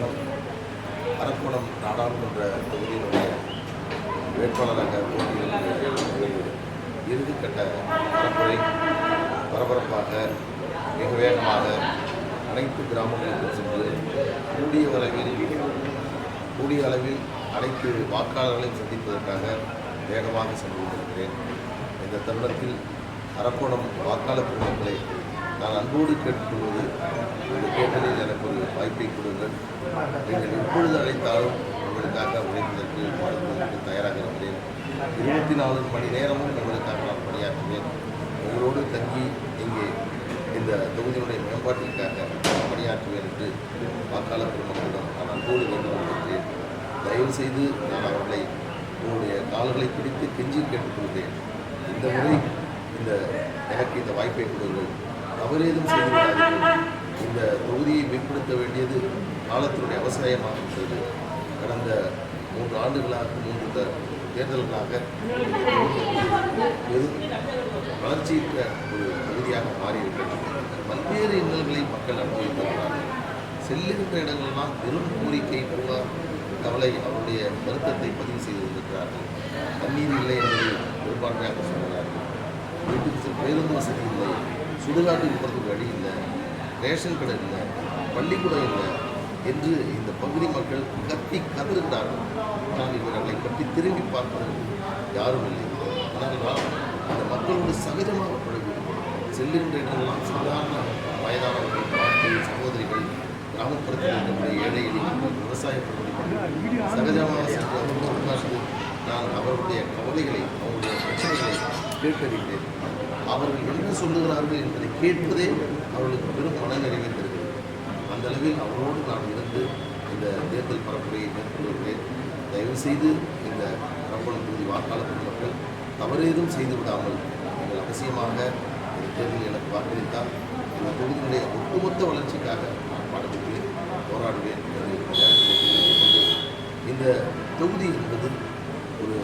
தினம் அரக்கோணம் நாடாளுமன்ற தொகுதியினுடைய வேட்பாளராக போட்டியிடக்கூடிய இறுதிக்கட்ட பரப்புரை பரபரப்பாக மிக வேகமாக அனைத்து கிராமங்களுக்கும் சென்று கூடிய அளவில் கூடிய அளவில் அனைத்து வாக்காளர்களையும் சந்திப்பதற்காக வேகமாக சென்று கொண்டிருக்கிறேன். இந்த தருணத்தில் அரக்கோணம் வாக்காளர் பெருமக்களை நான் அன்போடு கேட்டுக்கொள்வது இந்த தேர்தலில் எனக்கு ஒரு வாய்ப்பை கொடுங்கள். நீங்கள் எப்பொழுது அழைத்தாலும் உங்களுக்காக உழைப்பதற்கு வாழ்வதற்கு தயாராக இருக்கிறேன் இருபத்தி நாலு மணி நேரமும் உங்களுக்காக நான் பணியாற்றுவேன். உங்களோடு தங்கி இங்கே இந்த தொகுதியினுடைய மேம்பாட்டிற்காக பணியாற்றுவேன் என்று வாக்காளர் பெருமக்களிடம் நான் அன்போடு வேண்டும் கொள்கிறேன் தயவு செய்து நான் அவர்களை உங்களுடைய கால்களை பிடித்து கெஞ்சி கேட்டுக்கொள்கிறேன். இந்த முறை இந்த எனக்கு இந்த வாய்ப்பை கொடுங்கள். தவறேதும் செய்து இந்த தொகுதியை மேம்படுத்த வேண்டியது காலத்தினுடைய அவசியமாக இருந்தது. கடந்த மூன்று ஆண்டுகளாக மூன்று தேர்தல்களாக வெறும் வளர்ச்சியற்ற ஒரு பகுதியாக மாறியிருக்கிறது பல்வேறு இன்னல்களை மக்கள் அனுபவித்து செல்லுகின்ற இடங்கள்லாம் வெறும் கோரிக்கை புகார் கவலை அவருடைய வருத்தத்தை பதிவு செய்து வந்திருக்கிறார்கள் தண்ணீர் இல்லை என்பதை பெரும்பான்மையாக சொல்கிறார்கள். வீட்டுக்கு பேருந்து வசதி இல்லை. சுடுகாட்டுக்கு போகிறதுக்கு வழி இல்லை ரேஷன் கடை இல்லை பள்ளிக்கூடம் இல்லை என்று இந்த பகுதி மக்கள் கத்தி கதறுகிறார்கள். ஆனால் இவர்களை கட்டி திரும்பி பார்ப்பதற்கு யாரும் இல்லை. ஆனால் அந்த மக்களோடு சகஜமாக பழகுவோம் செல்லுகின்ற இடமெல்லாம் சாதாரண வயதானவர்கள் பாட்டி சகோதரிகள் கிராமப்புறத்தில் இருக்கக்கூடிய ஏழை எளிய மக்கள் விவசாய சகஜமாக சென்று அவர்களோடு நான் அவர்களுடைய கவலைகளை அவருடைய பிரச்சனைகளை கேட்டறிந்தேன். அவர்கள் என்ன சொல்லுகிறார்கள் என்பதை கேட்பதே அவர்களுக்கு பெரும் மனநிறைவை தருகிறது அந்த அளவில் அவரோடு நான் இருந்து இந்த தேர்தல் பரப்புரையை மேற்கொள்கிறேன் தயவுசெய்து இந்த ரப்பளம் தொகுதி வாக்காளர் மக்கள் தவறேதும் செய்து விடாமல் நீங்கள் அவசியமாக இந்த தேர்தலில் எனக்கு வாக்களித்தால் இந்த தொகுதியினுடைய ஒட்டுமொத்த வளர்ச்சிக்காக நான் பாடுபடுவேன் போராடுவேன் என்று இந்த தொகுதி என்பது ஒரு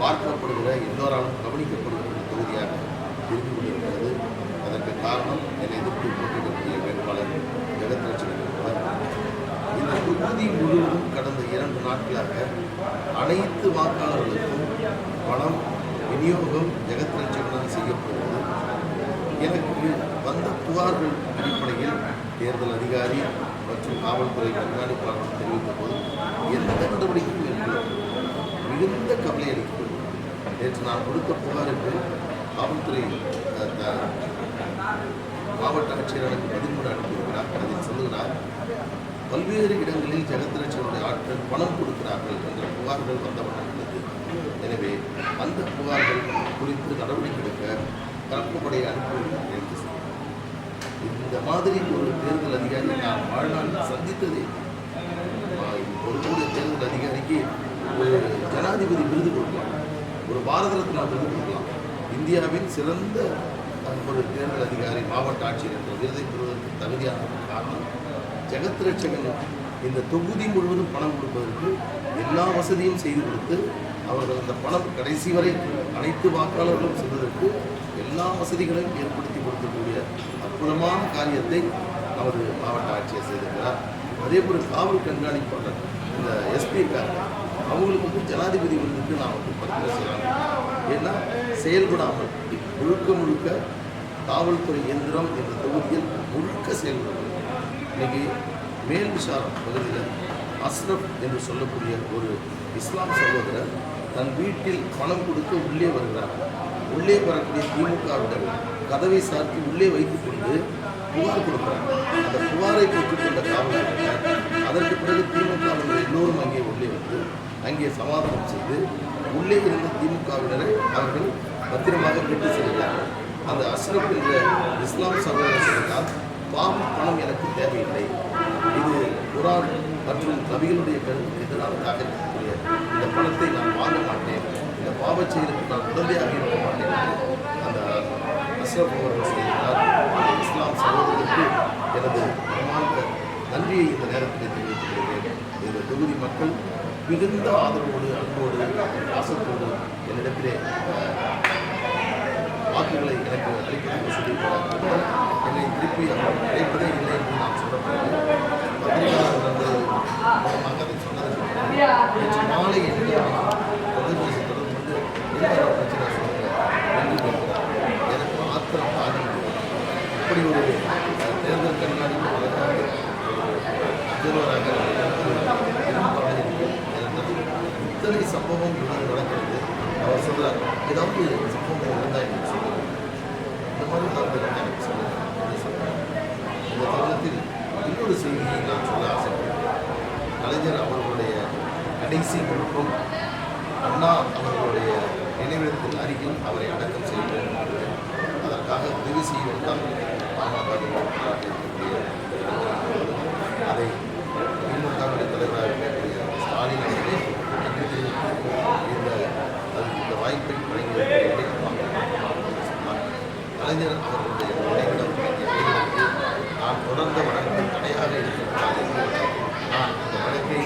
பார்க்கப்படுகிற எல்லோராலும் கவனிக்கப்படுகிற ஒரு தொகுதியாக இருந்து கொண்டிருக்கிறது. அதற்கு காரணம் என்னை எதிர்த்து போட்டியிடக்கூடிய வேட்பாளர் ஜெகத் இந்த தொகுதி முழுவதும் கடந்த இரண்டு நாட்களாக அனைத்து வாக்காளர்களுக்கும் பணம் விநியோகம் ஜெகத் லட்சுமணன் செய்யப்படுவது எனக்கு வந்த புகார்கள் அடிப்படையில் தேர்தல் அதிகாரி மற்றும் காவல்துறை கண்காணிப்பாளர் தெரிவித்த போது எந்த நடவடிக்கையும் மேற்கொள்ளப்படவில்லை மிகுந்த கவலை அளிக்கிறது நேற்று நான் கொடுத்த புகாருக்கு காவல்துறை மாவட்ட ஆட்சியர் எனக்கு பதில் கூட அனுப்பியிருக்கிறார். அதில் சொல்லுகிறார் பல்வேறு இடங்களில் ஜெகத்லட்சுமனுடைய ஆட்கள் பணம் கொடுக்கிறார்கள் என்ற புகார்கள் வந்தவண்ணம் எனவே அந்த புகார்கள் குறித்து நடவடிக்கை எடுக்க தரப்புப்படையை அனுப்பியிருக்கிறேன் என்று இந்த மாதிரி ஒரு தேர்தல் அதிகாரி நான் வாழ்நாளில் சந்தித்ததே ஒரு கூட தேர்தல் அதிகாரிக்கு ஒரு ஜனாதிபதி விருது கொடுக்கலாம். ஒரு பாரத ரத்னா விருது கொடுக்கலாம். இந்தியாவின் சிறந்த ஒரு தேர்தல் அதிகாரி மாவட்ட ஆட்சியர் என்ற விருதை பெறுவதற்கு தகுதியான காரணம் ஜெகத் ரட்சகன் இந்த தொகுதி முழுவதும் பணம் கொடுப்பதற்கு எல்லா வசதியும் செய்து கொடுத்து அவர்கள் அந்த பணம் கடைசி வரை அனைத்து வாக்காளர்களும் செல்வதற்கு எல்லா வசதிகளையும் ஏற்படுத்தி கொடுக்கக்கூடிய அற்புதமான காரியத்தை அவர் மாவட்ட ஆட்சியர் செய்திருக்கிறார். அதே போல் காவல் கண்காணிப்பாளர் இந்த எஸ்பி இருக்காங்க அவங்களுக்கு வந்து ஜனாதிபதி விருதுக்கு நான் வந்து பத்திரம் செய்யலாம் ஏன்னா செயல்படாமல் முழுக்க முழுக்க காவல்துறை இயந்திரம் இந்த தொகுதியில் முழுக்க செயல்படுகிறது. இன்னைக்கு மேல் விசாரம் பகுதியில் அஸ்ரப் என்று சொல்லக்கூடிய ஒரு இஸ்லாம் சகோதரர் தன் வீட்டில் பணம் கொடுக்க உள்ளே வருகிறார். உள்ளே வரக்கூடிய திமுகவிடம் கதவை சாத்தி உள்ளே வைத்துக் கொண்டு புகார் கொடுக்கிறார். அந்த புகாரை பெற்றுக்கொண்ட காவலர் அதற்கு பிறகு திமுகவினர் எல்லோரும் அங்கே உள்ளே வந்து அங்கே சமாதானம் செய்து உள்ளே இருந்த திமுகவினரை அவர்கள் பத்திரமாக பெற்று செல்கிறார்கள். அந்த அஸ்ரப் என்ற இஸ்லாம் சகோதரர் சொல்கிறார் பாவம் பணம் எனக்கு தேவையில்லை. இது குரான் மற்றும் நபிகளுடைய கருத்து எதிரானதாக இருக்கக்கூடிய இந்த பணத்தை நான் வாங்க மாட்டேன். இந்த பாவ செயலுக்கு நான் உடந்தையாக இருக்க மாட்டேன் என்று அந்த அஸ்ரப் அவர்கள் சொல்கிறார். அந்த இஸ்லாம் சகோதரருக்கு நன்றியை இந்த நேரத்தில் தெரிவித்துக்கொள்கிறேன் இந்த தொகுதி மக்கள் மிகுந்த ஆதரவோடு அன்போடு பாசத்தோடு என்னிடத்திலே வாக்குகளை எனக்கு அளிப்பதாக சொல்லியிருக்கிறார் என்னை திருப்பி அவர் அழைப்பதே இல்லை என்று நான் சொல்லப்படுகிறேன் பத்திரிகையாளர் வந்து நண்பர்கள் நேற்று மாலை எட்டு அவர் சொல்றார் ஏதாவது சம்பவம் இருந்தால் எனக்கு சொல்லுங்க இந்த மாதிரி தான் இருந்தா எனக்கு சொல்லுங்க என்று சொன்னார். இந்த தருணத்தில் இன்னொரு செய்தியை நான் சொல்ல ஆசைப்படுகிறேன் கலைஞர் அவர்களுடைய கடைசி விருப்பம் அண்ணா அவர்களுடைய நினைவிடத்தில் அருகில் அவரை அடக்கம் செய்ய வேண்டும் என்று அதற்காக உதவி செய்யும் தான் பாமக இருக்கக்கூடிய அதை திமுகவுடைய தலைவராக இருக்கக்கூடிய ஸ்டாலின் அவர்களே நன்றி தெரிவித்து இந்த அது இந்த வாய்ப்பை வழங்கியதற்கு சொன்னார் கலைஞர் அவர்களுடைய நினைவிடம் நினைவிடத்தை நான் தொடர்ந்த வழக்கு தடையாக இருக்கக்கூடாது நான் இந்த வழக்கை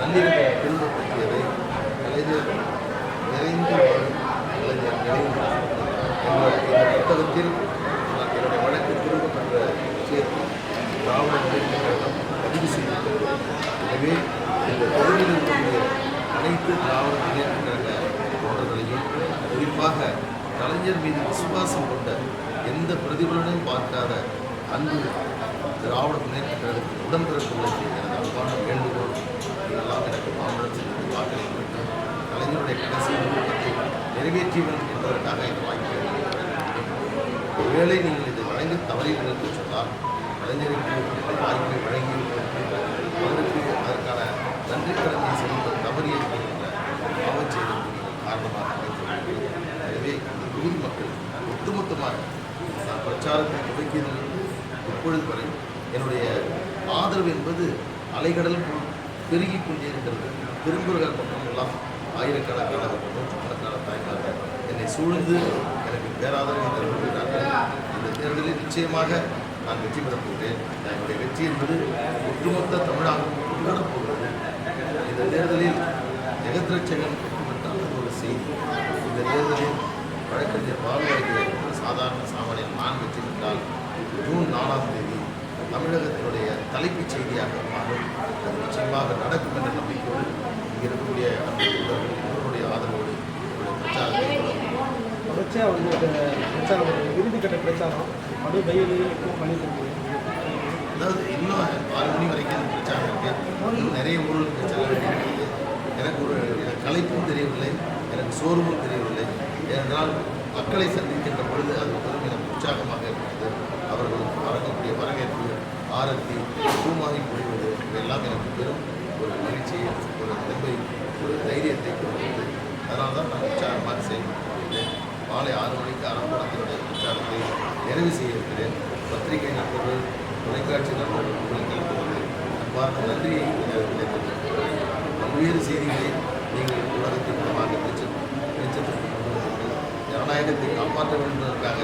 நள்ளிரவு பின்பற்றியதை பற்றியதை கலைஞர் நிறைந்து வாழும் கலைஞர் நினைவு இந்த புத்தகத்தில் நான் என்னுடைய வழக்கு திரும்ப பெற்ற விஷயத்தில் திராவிட முன்னேற்ற பதிவு செய்திருக்கிறது. எனவே இந்த தொகுதியில் இருக்கக்கூடிய அனைத்து திராவிட முன்னேற்ற கழக குறிப்பாக கலைஞர் மீது விசுவாசம் கொண்ட எந்த பிரதிபலனையும் பார்க்காத அன்பு திராவிட முன்னேற்ற கழகத்தின் உடன்பிறப்புகளுக்கு எனது அன்பான வேண்டுகோள். இதெல்லாம் எனக்கு மாம்பழத்தில் இருந்து வாக்களிக்க கலைஞருடைய கடைசி விருப்பத்தை நிறைவேற்றியவன் என்பதற்காக இந்த வாய்ப்பு ஒருவேளை நீங்கள் இதை வழங்கி தவறீர்கள் என்று சொன்னால் கலைஞருக்கு இந்த வாய்ப்பை வழங்கி அவருக்கு அதற்கான நன்றி கடனை செலுத்த தவறிய என்ற பாவச் காரணமாக எனவே இந்த தொகுதி மக்கள் ஒட்டுமொத்தமாக நான் பிரச்சாரத்தை துவக்கியதிலிருந்து இப்பொழுது வரை என்னுடைய ஆதரவு என்பது அலைகடல் பெருகி பெருகிக் கொண்டே இருக்கிறது. திரும்புகிற பக்கமெல்லாம் ஆயிரக்கணக்கான நூற்றுக்கணக்கான தாய்மார்கள் என்னை சூழ்ந்து எனக்கு பேராதரவை தருகிறார்கள் இந்த தேர்தலில் நிச்சயமாக நான் வெற்றி பெறப் போகிறேன். என்னுடைய வெற்றி என்பது ஒட்டுமொத்த தமிழகம் கொண்டாடப் போகிறது. இந்த தேர்தலில் ஜெகத்ரட்சகன் வெற்றி பெற்றால் ஒரு செய்தி. இந்த தேர்தலில் வழக்கறிஞர் பால்வாய்க்கு சாதாரண சாமானியன் நான் வெற்றி பெற்றால் ஜூன் நாலாம் தேதி தமிழகத்தினுடைய தலைப்புச் செய்தியாக மாறும். அது நிச்சயமாக நடக்கும் என்ற நம்பிக்கையோடு இங்கே இருக்கக்கூடிய இவர்களுடைய ஆதரவோடு பிரச்சாரம் இறுதிக்கட்ட பிரச்சாரம் அப்படியே வெயில் இப்போ அதாவது இன்னும் ஆறு மணி வரைக்கும் பிரச்சாரம் இருக்கு. இன்னும் நிறைய ஊர்களுக்கு செல்ல வேண்டியிருக்கிறது எனக்கு ஒரு கலைப்பும் தெரியவில்லை எனக்கு சோர்வும் தெரியவில்லை. ஏனென்றால் மக்களை சந்திக்கின்ற பொழுது அது பெரும் எனக்கு உற்சாகமாக இருக்கிறது அவர்கள் வழங்கக்கூடிய வரவேற்பு ஆரத்தி பூமாகி பொழிவது இதெல்லாம் எனக்கு பெரும் ஒரு மகிழ்ச்சியை ஒரு தெம்பை ஒரு தைரியத்தை கொடுக்கிறது. அதனால தான் நான் உற்சாகமாக செய்கிறேன் மாலை ஆறு மணிக்கு அரங்கோணத்தினுடைய உச்சாரத்தை நிறைவு செய்திருக்கிறேன் பத்திரிகை நண்பர்கள் தொலைக்காட்சி நண்பர்கள் உங்களுக்கு அன்பார்ந்த நன்றியை பல்வேறு செய்திகளை நீங்கள் உலகத்தின் மூலமாக ஜனநாயகத்தை காப்பாற்ற வேண்டும் என்பதற்காக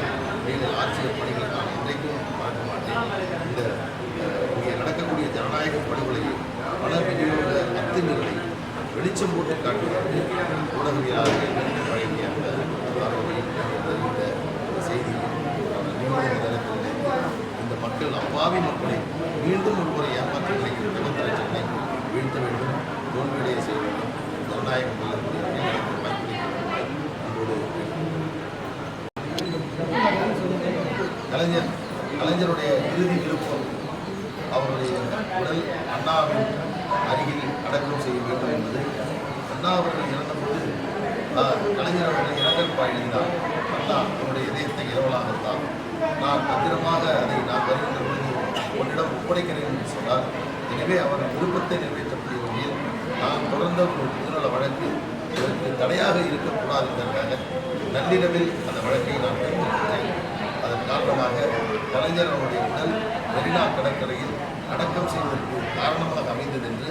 நீங்கள் ஆட்சியர் பணிகளை நான் இன்றைக்கும் பார்க்க மாட்டேன் இந்த வெளிச்சம் போட்டு காட்டுவதற்கு ஊடகவியலாளர்கள் வழங்கிய அந்த இந்த இந்த இந்த மக்கள் அப்பாவி மக்களை மீண்டும் ஒரு முறை ஏமாற்றி நினைக்கிற ஜெகத்ராஜனை வீழ்த்த வேண்டும். தோல்வியடைய செய்ய வேண்டும். ஜனநாயகம் கலைஞர் கலைஞருடைய இறுதி விருப்பம் அவருடைய உடல் அண்ணாவின் அருகில் அடக்கம் செய்ய வேண்டும் என்பது அண்ணா அவர்கள் இறந்தபோது கலைஞர் அவர்கள் இரங்கல் பாய் அண்ணா அவருடைய இதயத்தை இரவலாக இருந்தார் நான் பத்திரமாக அதை நான் வருகின்ற பொழுது உன்னிடம் ஒப்படைக்கிறேன் என்று சொன்னார். எனவே அவர் விருப்பத்தை நிறைவேற்றக்கூடிய வகையில் நான் தொடர்ந்த ஒரு பொதுநல வழக்கு இதற்கு தடையாக இருக்கக்கூடாது என்பதற்காக நள்ளிரவில் அந்த வழக்கை நான் கைப்பற்றினேன் அதன் காரணமாக கலைஞர் அவருடைய உடல் மெரினா கடற்கரையில் அடக்கம் செய்வதற்கு காரணமாக அமைந்தது என்று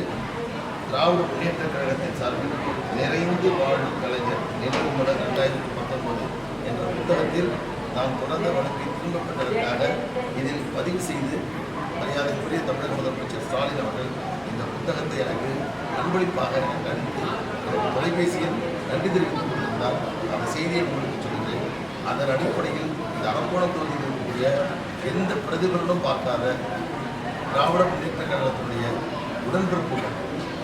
திராவிட முன்னேற்ற கழகத்தின் சார்பில் நிறைந்து வாழும் கலைஞர் நினைவு மலர் ரெண்டாயிரத்தி பத்தொன்பது என்ற புத்தகத்தில் நாம் தொடர்ந்த வழக்கை திரும்பப் பெற்றதற்காக இதில் பதிவு செய்து மரியாதைக்குரிய தமிழக முதலமைச்சர் ஸ்டாலின் அவர்கள் இந்த புத்தகத்தை எனக்கு அன்பளிப்பாக எனக்கு அளித்து எனக்கு தொலைபேசியில் நன்றி தெரிவித்துக் கொண்டிருந்தார். அந்த செய்தியை உங்களுக்கு சொல்கிறேன் அதன் அடிப்படையில் இந்த அரக்கோணம் தொகுதியில் இருக்கக்கூடிய எந்த பிரதிபலனும் பார்க்காத திராவிட முன்னேற்ற கழகத்தினுடைய உடன்பிறப்புகள்